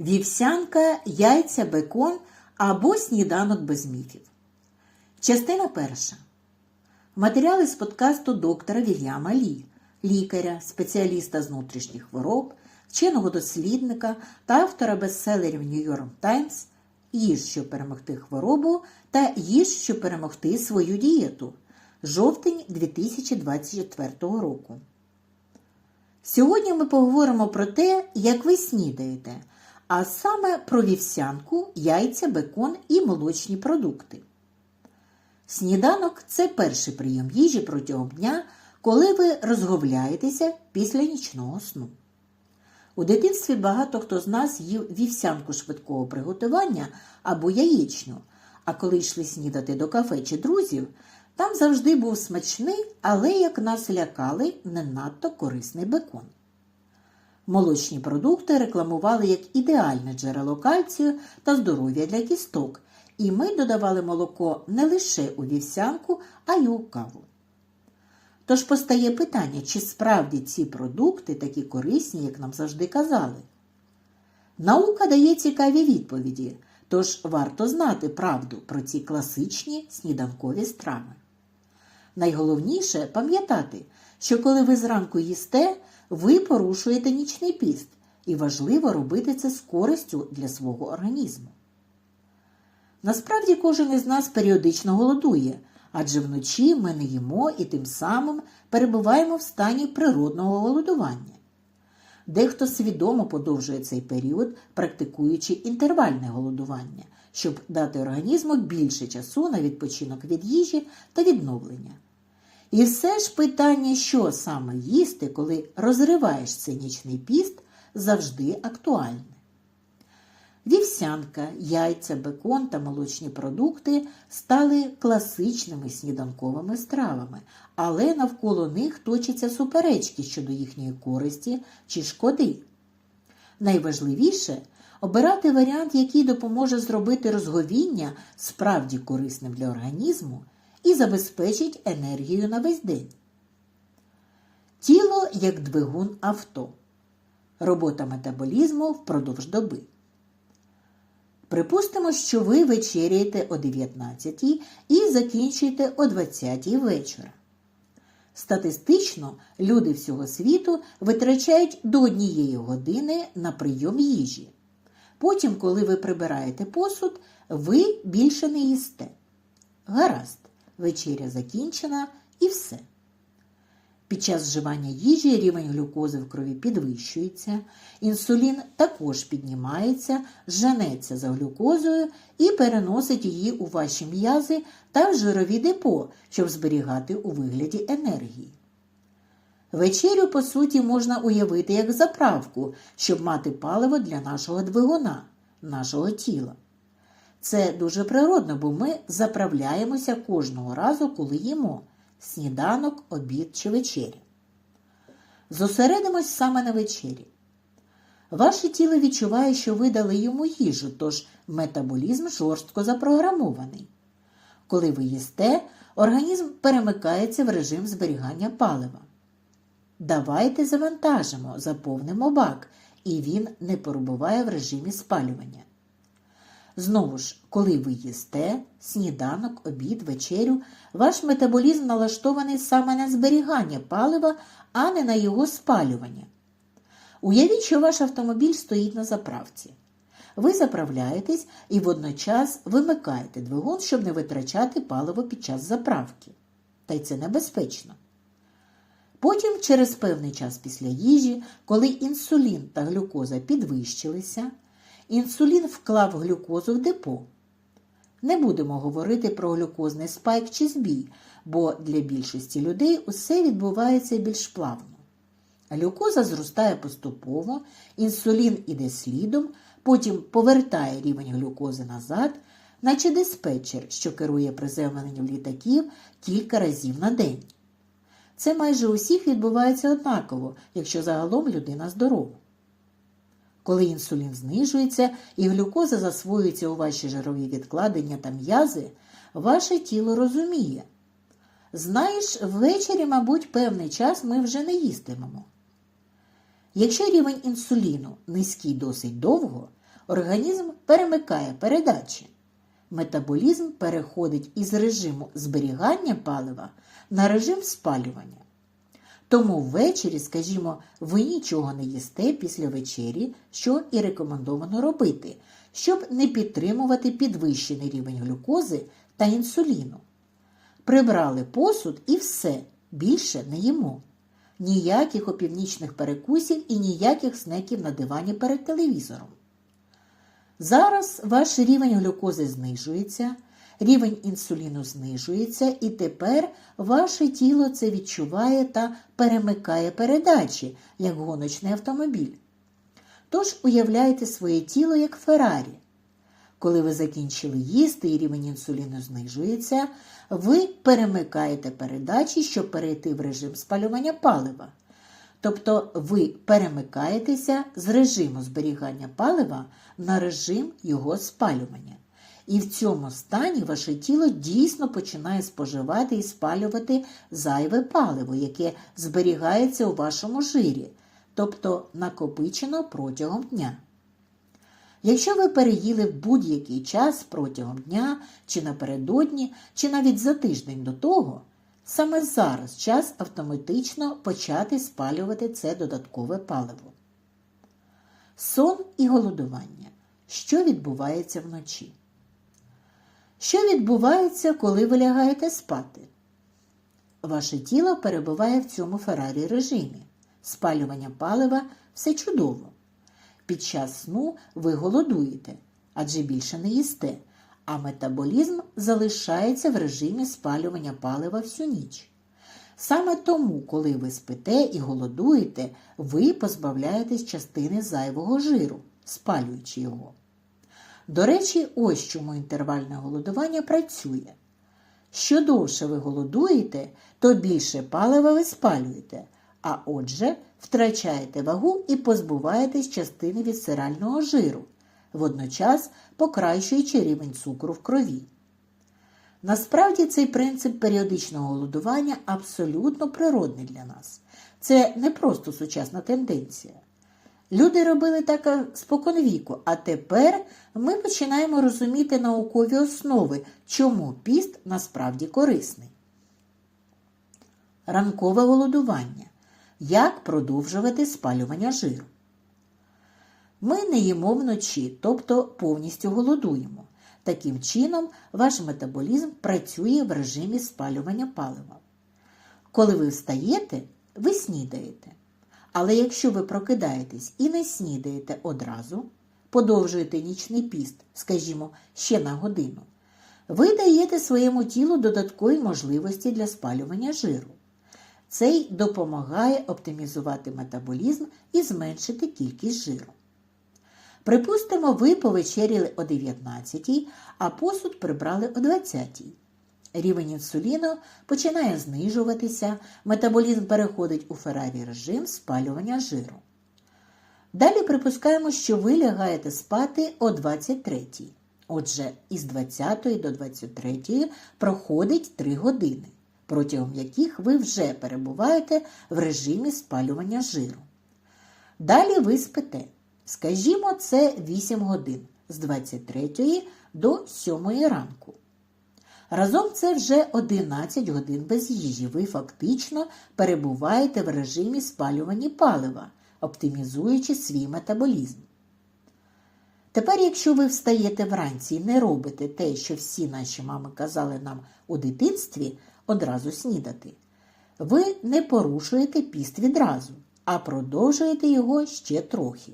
Вівсянка, яйця, бекон або сніданок без міфів. Частина перша. Матеріали з подкасту доктора Вільяма Лі, лікаря, спеціаліста з внутрішніх хвороб, вченого дослідника та автора бестселерів York Times Їж, щоб перемогти хворобу та Їж, щоб перемогти свою дієту. Жовтень 2024 року. Сьогодні ми поговоримо про те, як ви снідаєте, а саме про вівсянку, яйця, бекон і молочні продукти. Сніданок це перший прийом їжі протягом дня, коли ви розговляєтеся після нічного сну. У дитинстві багато хто з нас їв вівсянку швидкого приготування або яєчню, а коли йшли снідати до кафе чи друзів, там завжди був смачний, але, як нас лякали, не надто корисний бекон. Молочні продукти рекламували як ідеальне джерело кальцію та здоров'я для кісток, і ми додавали молоко не лише у вівсянку, а й у каву. Тож постає питання, чи справді ці продукти такі корисні, як нам завжди казали. Наука дає цікаві відповіді, тож варто знати правду про ці класичні сніданкові страви. Найголовніше пам'ятати, що коли ви зранку їсте, ви порушуєте нічний піст, і важливо робити це з користю для свого організму. Насправді кожен із нас періодично голодує, адже вночі ми не їмо і тим самим перебуваємо в стані природного голодування. Дехто свідомо подовжує цей період, практикуючи інтервальне голодування, щоб дати організму більше часу на відпочинок від їжі та відновлення. І все ж питання, що саме їсти, коли розриваєш цей піст, завжди актуальне. Вівсянка, яйця, бекон та молочні продукти стали класичними сніданковими стравами, але навколо них точаться суперечки щодо їхньої користі чи шкоди. Найважливіше обирати варіант, який допоможе зробити розговіння справді корисним для організму і забезпечить енергію на весь день. Тіло як двигун авто. Робота метаболізму впродовж доби. Припустимо, що ви вечеряєте о 19 і закінчуєте о 20 вечора. Статистично люди всього світу витрачають до однієї години на прийом їжі. Потім, коли ви прибираєте посуд, ви більше не їсте. Гаразд, вечеря закінчена і все. Під час вживання їжі рівень глюкози в крові підвищується, інсулін також піднімається, женеться за глюкозою і переносить її у ваші м'язи та в жирові депо, щоб зберігати у вигляді енергії. Вечерю, по суті, можна уявити як заправку, щоб мати паливо для нашого двигуна, нашого тіла. Це дуже природно, бо ми заправляємося кожного разу, коли їмо сніданок, обід чи вечеря. Зосередимось саме на вечері. Ваше тіло відчуває, що ви дали йому їжу, тож метаболізм жорстко запрограмований. Коли ви їсте, організм перемикається в режим зберігання палива. Давайте завантажимо, заповнимо бак, і він не перебуває в режимі спалювання. Знову ж, коли ви їсте сніданок, обід, вечерю, ваш метаболізм налаштований саме на зберігання палива, а не на його спалювання. Уявіть, що ваш автомобіль стоїть на заправці. Ви заправляєтесь і водночас вимикаєте двигун, щоб не витрачати паливо під час заправки. Та й це небезпечно. Потім, через певний час після їжі, коли інсулін та глюкоза підвищилися, інсулін вклав глюкозу в депо. Не будемо говорити про глюкозний спайк чи збій, бо для більшості людей усе відбувається більш плавно. Глюкоза зростає поступово, інсулін іде слідом, потім повертає рівень глюкози назад, наче диспетчер, що керує приземленням літаків кілька разів на день. Це майже у всіх відбувається однаково, якщо загалом людина здорова. Коли інсулін знижується і глюкоза засвоюється у ваші жирові відкладення та м'язи, ваше тіло розуміє. Знаєш, ввечері, мабуть, певний час ми вже не їстимемо. Якщо рівень інсуліну низький досить довго, організм перемикає передачі. Метаболізм переходить із режиму зберігання палива на режим спалювання. Тому ввечері, скажімо, ви нічого не їсте після вечері, що і рекомендовано робити, щоб не підтримувати підвищений рівень глюкози та інсуліну. Прибрали посуд і все, більше не їмо. Ніяких опівнічних перекусів і ніяких снеків на дивані перед телевізором. Зараз ваш рівень глюкози знижується, рівень інсуліну знижується, і тепер ваше тіло це відчуває та перемикає передачі, як гоночний автомобіль. Тож уявляйте своє тіло як Феррарі. Коли ви закінчили їсти і рівень інсуліну знижується, ви перемикаєте передачі, щоб перейти в режим спалювання палива. Тобто ви перемикаєтеся з режиму зберігання палива на режим його спалювання. І в цьому стані ваше тіло дійсно починає споживати і спалювати зайве паливо, яке зберігається у вашому жирі, тобто накопичено протягом дня. Якщо ви переїли в будь-який час протягом дня, чи напередодні, чи навіть за тиждень до того, саме зараз час автоматично почати спалювати це додаткове паливо. Сон і голодування. Що відбувається вночі? Що відбувається, коли ви лягаєте спати? Ваше тіло перебуває в цьому Феррарі режимі. Спалювання палива все чудово. Під час сну ви голодуєте, адже більше не їсте, а метаболізм залишається в режимі спалювання палива всю ніч. Саме тому, коли ви спите і голодуєте, ви позбавляєтесь частини зайвого жиру, спалюючи його. До речі, ось чому інтервальне голодування працює. Що довше ви голодуєте, то більше палива ви спалюєте, а отже, втрачаєте вагу і позбуваєтесь частини відсирального жиру, водночас покращуючи рівень цукру в крові. Насправді цей принцип періодичного голодування абсолютно природний для нас. Це не просто сучасна тенденція. Люди робили так споконвіку, а тепер ми починаємо розуміти наукові основи, чому піст насправді корисний. Ранкове голодування. Як продовжувати спалювання жиру? Ми не їмо вночі, тобто повністю голодуємо. Таким чином, ваш метаболізм працює в режимі спалювання палива. Коли ви встаєте, ви снідаєте. Але якщо ви прокидаєтесь і не снідаєте одразу, подовжуєте нічний піст, скажімо, ще на годину, ви даєте своєму тілу додаткові можливості для спалювання жиру. Цей допомагає оптимізувати метаболізм і зменшити кількість жиру. Припустимо, ви повечеряли о 19, а посуд прибрали о 20. Рівень інсуліну починає знижуватися, метаболізм переходить у Феррарі режим спалювання жиру. Далі припускаємо, що ви лягаєте спати о 23. Отже, із 20 до 23 проходить 3 години, протягом яких ви вже перебуваєте в режимі спалювання жиру. Далі ви спите. Скажімо, це 8 годин з 23 до 7 ранку. Разом це вже 11 годин без їжі. Ви фактично перебуваєте в режимі спалювання палива, оптимізуючи свій метаболізм. Тепер, якщо ви встаєте вранці і не робите те, що всі наші мами казали нам у дитинстві, одразу снідати, ви не порушуєте піст відразу, а продовжуєте його ще трохи.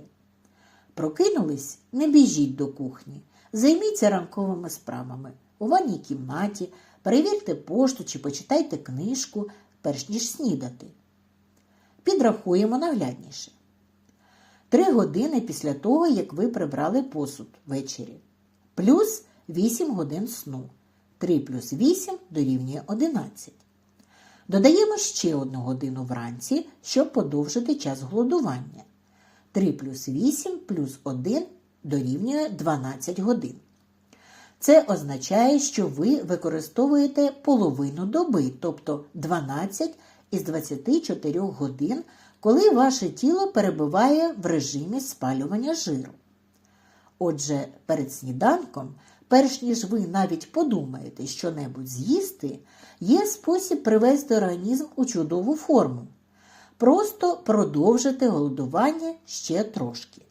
Прокинулись, не біжіть до кухні, займіться ранковими справами у ванній кімнаті, перевірте пошту чи почитайте книжку, перш ніж снідати. Підрахуємо наглядніше. Три години після того, як ви прибрали посуд ввечері. Плюс 8 годин сну. 3 плюс 8 дорівнює 11. Додаємо ще одну годину вранці, щоб подовжити час голодування. 3 плюс 8 плюс 1 дорівнює 12 годин. Це означає, що ви використовуєте половину доби, тобто 12 із 24 годин, коли ваше тіло перебуває в режимі спалювання жиру. Отже, перед сніданком, перш ніж ви навіть подумаєте що-небудь з'їсти, є спосіб привести організм у чудову форму. Просто продовжити голодування ще трошки.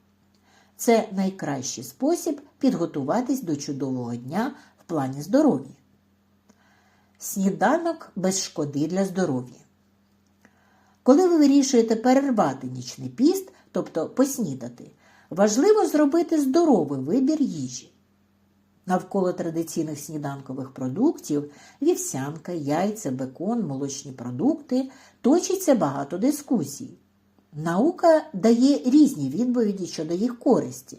Це найкращий спосіб підготуватись до чудового дня в плані здоров'я. Сніданок без шкоди для здоров'я. Коли ви вирішуєте перервати нічний піст, тобто поснідати, важливо зробити здоровий вибір їжі. Навколо традиційних сніданкових продуктів вівсянка, яйця, бекон, молочні продукти точиться багато дискусій. Наука дає різні відповіді щодо їх користі.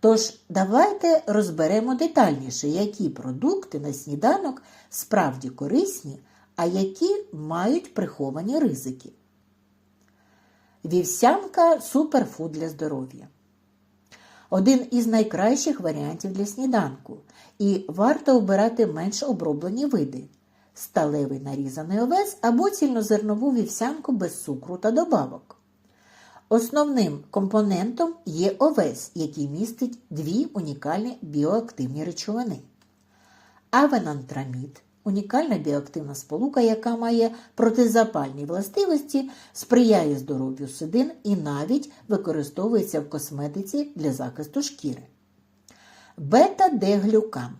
Тож давайте розберемо детальніше, які продукти на сніданок справді корисні, а які мають приховані ризики. Вівсянка суперфуд для здоров'я. Один із найкращих варіантів для сніданку, і варто обирати менш оброблені види сталевий нарізаний овес або цільнозернову вівсянку без цукру та добавок. Основним компонентом є овес, який містить дві унікальні біоактивні речовини. Авенантрамід унікальна біоактивна сполука, яка має протизапальні властивості, сприяє здоров'ю судин і навіть використовується в косметиці для захисту шкіри. Бета-Д-глюкан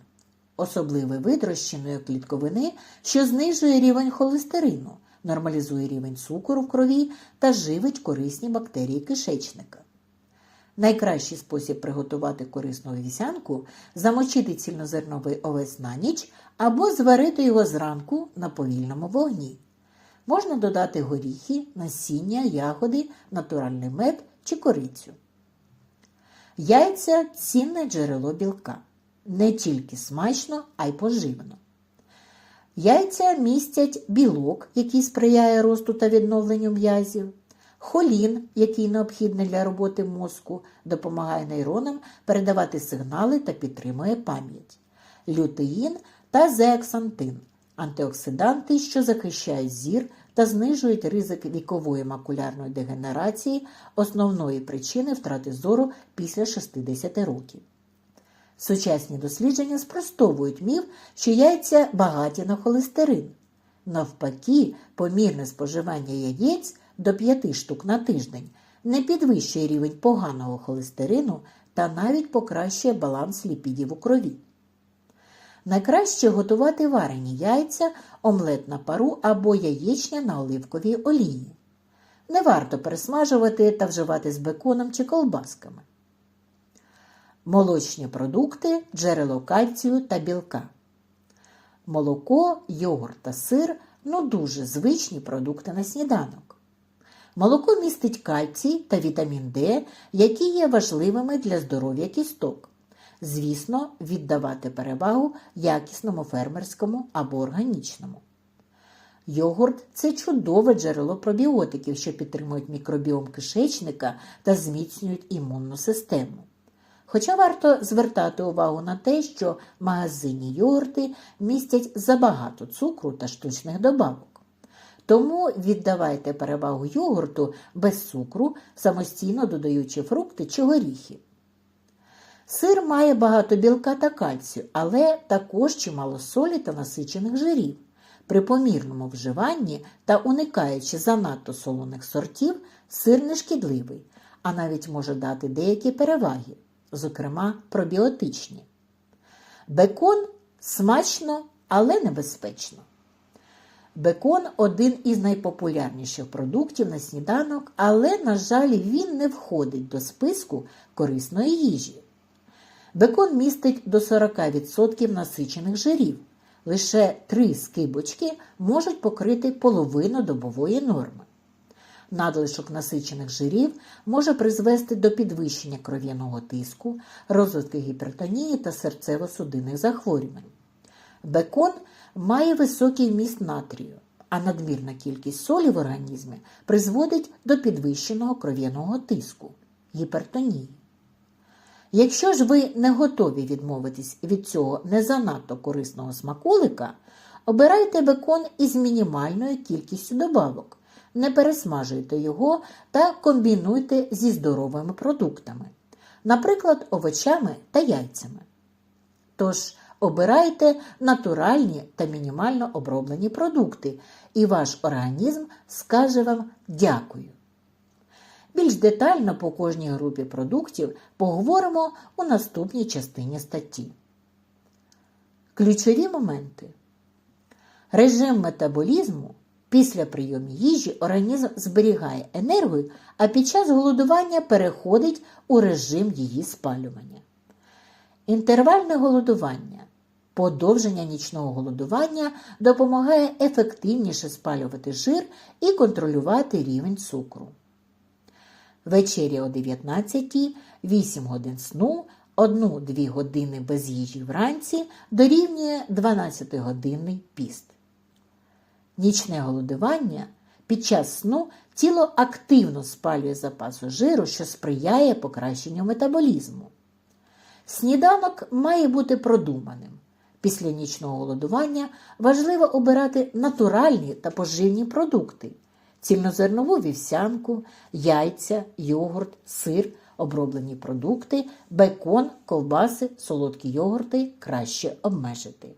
особливий вид розчинної клітковини, що знижує рівень холестерину, нормалізує рівень цукору в крові та живить корисні бактерії кишечника. Найкращий спосіб приготувати корисну вівсянку – замочити цільнозерновий овець на ніч або зварити його зранку на повільному вогні. Можна додати горіхи, насіння, ягоди, натуральний мед чи корицю. Яйця цінне джерело білка. Не тільки смачно, а й поживно. Яйця містять білок, який сприяє росту та відновленню м'язів, холін, який необхідний для роботи мозку, допомагає нейронам передавати сигнали та підтримує пам'ять, лютеїн та зеаксантин антиоксиданти, що захищають зір та знижують ризик вікової макулярної дегенерації, основної причини втрати зору після 60 років. Сучасні дослідження спростовують міф, що яйця багаті на холестерин. Навпаки, помірне споживання яєць до 5 штук на тиждень не підвищує рівень поганого холестерину та навіть покращує баланс ліпідів у крові. Найкраще готувати варені яйця, омлет на пару або яєчня на оливковій олії. Не варто пересмажувати та вживати з беконом чи колбасками. Молочні продукти, джерело кальцію та білка. Молоко, йогурт та сир ну дуже звичні продукти на сніданок. Молоко містить кальцій та вітамін Д, які є важливими для здоров'я кісток. Звісно, віддавати перевагу якісному фермерському або органічному. Йогурт це чудове джерело пробіотиків, що підтримують мікробіом кишечника та зміцнюють імунну систему. Хоча варто звертати увагу на те, що магазинні йогурти містять забагато цукру та штучних добавок. Тому віддавайте перевагу йогурту без цукру, самостійно додаючи фрукти чи горіхи. Сир має багато білка та кальцію, але також чимало солі та насичених жирів. При помірному вживанні та уникаючи занадто солоних сортів, сир не шкідливий, а навіть може дати деякі переваги, зокрема пробіотичні. Бекон смачно, але небезпечно. Бекон один із найпопулярніших продуктів на сніданок, але, на жаль, він не входить до списку корисної їжі. Бекон містить до 40% насичених жирів. Лише три скибочки можуть покрити половину добової норми. Надлишок насичених жирів може призвести до підвищення кров'яного тиску, розвитку гіпертонії та серцево-судинних захворювань. Бекон має високий вміст натрію, а надмірна кількість солі в організмі призводить до підвищеного кров'яного тиску, гіпертонії. Якщо ж ви не готові відмовитись від цього не занадто корисного смаколика, обирайте бекон із мінімальною кількістю добавок, не пересмажуйте його та комбінуйте зі здоровими продуктами. наприклад, овочами та яйцями. Тож обирайте натуральні та мінімально оброблені продукти, і ваш організм скаже вам дякую. Більш детально по кожній групі продуктів поговоримо у наступній частині статті. Ключові моменти. Режим метаболізму після прийому їжі організм зберігає енергію, а під час голодування переходить у режим її спалювання. Інтервальне голодування. Подовження нічного голодування допомагає ефективніше спалювати жир і контролювати рівень цукру. Вечеря о 19, 8 годин сну, 1-2 години без їжі вранці дорівнює 12-годинний піст. Нічне голодування під час сну тіло активно спалює запасу жиру, що сприяє покращенню метаболізму. Сніданок має бути продуманим. Після нічного голодування важливо обирати натуральні та поживні продукти, цільнозернову вівсянку, яйця, йогурт, сир, оброблені продукти, бекон, ковбаси, солодкі йогурти краще обмежити.